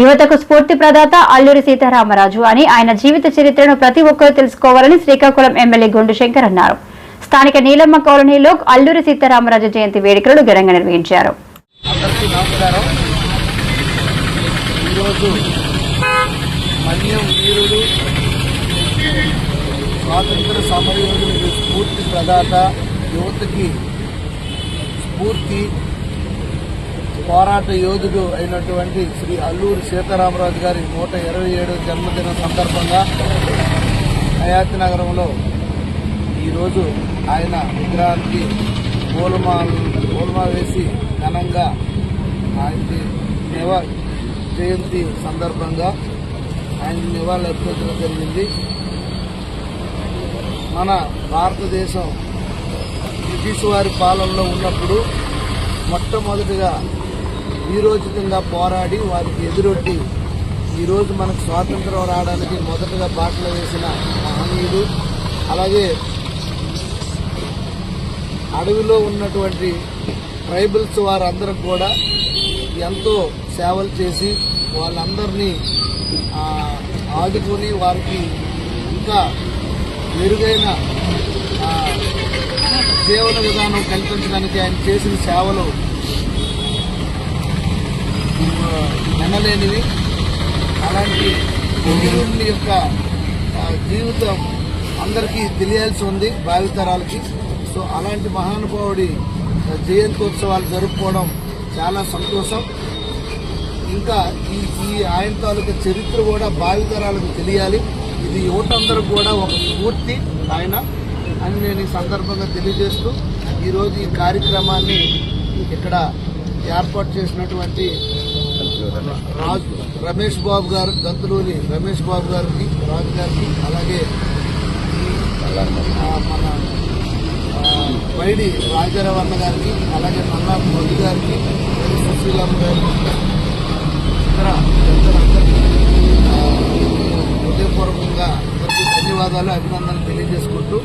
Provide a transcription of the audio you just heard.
యువతకు స్ఫూర్తి ప్రదాత అల్లూరి సీతారామరాజు అని ఆయన జీవిత చరిత్రను ప్రతి ఒక్కరూ తెలుసుకోవాలని శ్రీకాకుళం ఎమ్మెల్యే గుండు శంకర్ అన్నారు. స్థానిక నీలమ్మ కాలనీలో అల్లూరి సీతారామరాజు జయంతి వేడుకలను ఘనంగా నిర్వహించారు. స్వాతంత్ర సమరయోధులకు స్ఫూర్తి ప్రదాత యువతకి స్ఫూర్తి పోరాట యోధుడు అయినటువంటి శ్రీ అల్లూరి సీతారామరాజు గారి నూట ఇరవై ఏడు జన్మదిన సందర్భంగా హయాతి నగరంలో ఈరోజు ఆయన విగ్రహానికి పూలమా పూలమా వేసి ఘనంగా ఆయనకి నివా జయంతి సందర్భంగా ఆయన నివాళులు అర్పించడం జరిగింది. మన భారతదేశం బ్రిటిష్ వారి పాలనలో ఉన్నప్పుడు మొట్టమొదటిగా వీరోచితంగా పోరాడి వారికి ఎదురొడ్డి ఈరోజు మనకు స్వాతంత్రం రావడానికి మొదటగా బాటలు వేసిన మహనీయుడు అలాగే అడవిలో ఉన్నటువంటి ట్రైబల్స్ వారందరూ కూడా ఎంతో సేవలు చేసి వాళ్ళందరినీ ఆ, ఆదుకొని వారికి ఇంకా మెరుగైన జీవన విధానం కల్పించడానికి ఆయన చేసిన సేవలు అనలేనివి అలాంటి వీరుని యొక్క జీవితం అందరికీ తెలియాల్సి ఉంది భావితరాలకి. సో అలాంటి మహానుభావుడి జయంతోత్సవాలు జయంత్యోత్సవాలు జరుపుకోవడం చాలా సంతోషం. ఇంకా ఈ ఈ ఆయన తాలూకా చరిత్ర కూడా భావితరాలకు తెలియాలి. ఇది యువతందరూ కూడా ఒక స్ఫూర్తి ఆయన. అని నేను ఈ సందర్భంగా తెలియజేస్తూ ఈరోజు ఈ కార్యక్రమాన్ని ఇక్కడ ఏర్పాటు చేసినటువంటి రాజు రమేష్ బాబు గారు గంతులోని రమేష్ బాబు గారికి రాజు గారికి అలాగే మన బైడి వైడి రాజారావన్న గారికి అలాగే మల్లా మధు గారికి సుశీలమ్మ గారికి ఇతర పెద్దలందరికీ హృదయపూర్వకంగా ధన్యవాదాలు అభినందనలు తెలియజేసుకుంటూ